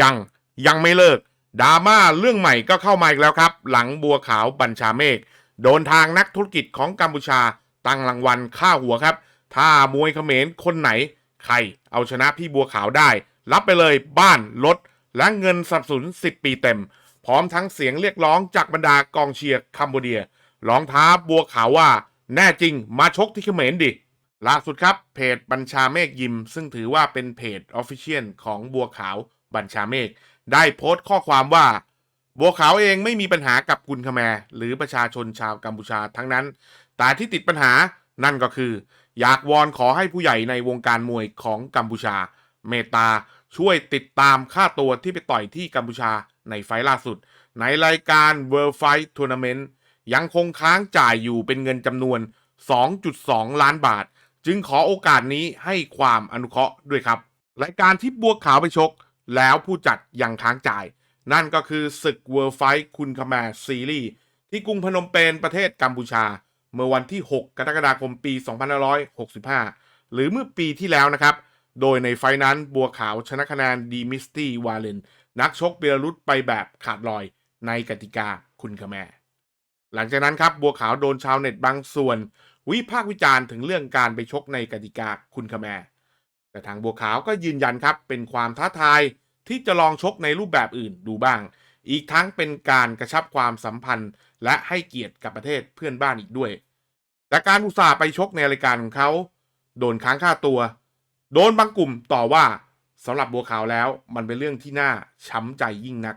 ยังยังไม่เลิกดราม่าเรื่องใหม่ก็เข้ามาอีกแล้วครับ หลังบัวขาวบัญชาเมฆโดนทางนักธุรกิจของกัมพูชา ตั้งรางวัลค่าหัวครับ ถ้ามวยเขมรคนไหน ใคร เอาชนะพี่บัวขาวได้ รับไปเลยบ้านรถและเงินสนับสนุน 10 ปีเต็ม พร้อมทั้งเสียงเรียกร้องจากบรรดากองเชียร์คัมโบเดียร้องท้าบัวขาวว่า แน่จริงมาชกที่เขมรดิล่าสุดครับเพจบัญชาเมฆยิม ซึ่งถือว่าเป็นเพจออฟฟิเชียลของบัวขาว บัญชาเมฆได้โพสต์ข้อความว่าบัวขาวเองไม่มีปัญหากับกุนคแมร์หรือประชาชนชาวกัมพูชาทั้งนั้น แต่ที่ติดปัญหานั่นก็คือ อยากวอนขอให้ผู้ใหญ่ในวงการมวยของกัมพูชา เมตตาช่วยติดตามค่าตัวที่ไปต่อยที่กัมพูชาในไฟล์ล่าสุด ในรายการ World Fight Tournament ยังคงค้างจ่ายอยู่เป็นเงินจำนวน 2.2 ล้านบาท จึงขอโอกาสนี้ให้ความอนุเคราะห์ด้วยครับ รายการที่บัวขาวไปชก แล้วผู้จัดยังค้างจ่าย นั่นก็คือศึก World Fight คุณคาแมร์ซีรีส์ที่กรุงพนมเปญประเทศกัมพูชา เมื่อวันที่ 6 กรกฎาคมปี 2565 หรือเมื่อปีที่แล้วนะครับ โดยในไฟล์นั้นบัวขาวชนะคะแนนดีมิสตี้วาเลนนักชกเบลารุสไปแบบขาดลอยในกติกาคุณคาแมร์หลังจากนั้นครับบัวขาวโดนชาวเน็ตบางส่วน วิพากษ์วิจารณ์ถึงเรื่องการไปชกในกติกาคุณคาแมร์แต่ทางบัวขาวก็ยืนยันครับเป็นความท้าทาย ที่จะลองชกในรูปแบบอื่นดูบ้าง อีกทั้งเป็นการกระชับความสัมพันธ์ และให้เกียรติกับประเทศเพื่อนบ้านอีกด้วย แต่การอุตส่าห์ไปชกในรายการของเขา โดนค้างค่าตัว โดนบางกลุ่มต่อว่าสำหรับบัวขาวแล้วมันเป็นเรื่องที่น่าช้ำใจยิ่งนัก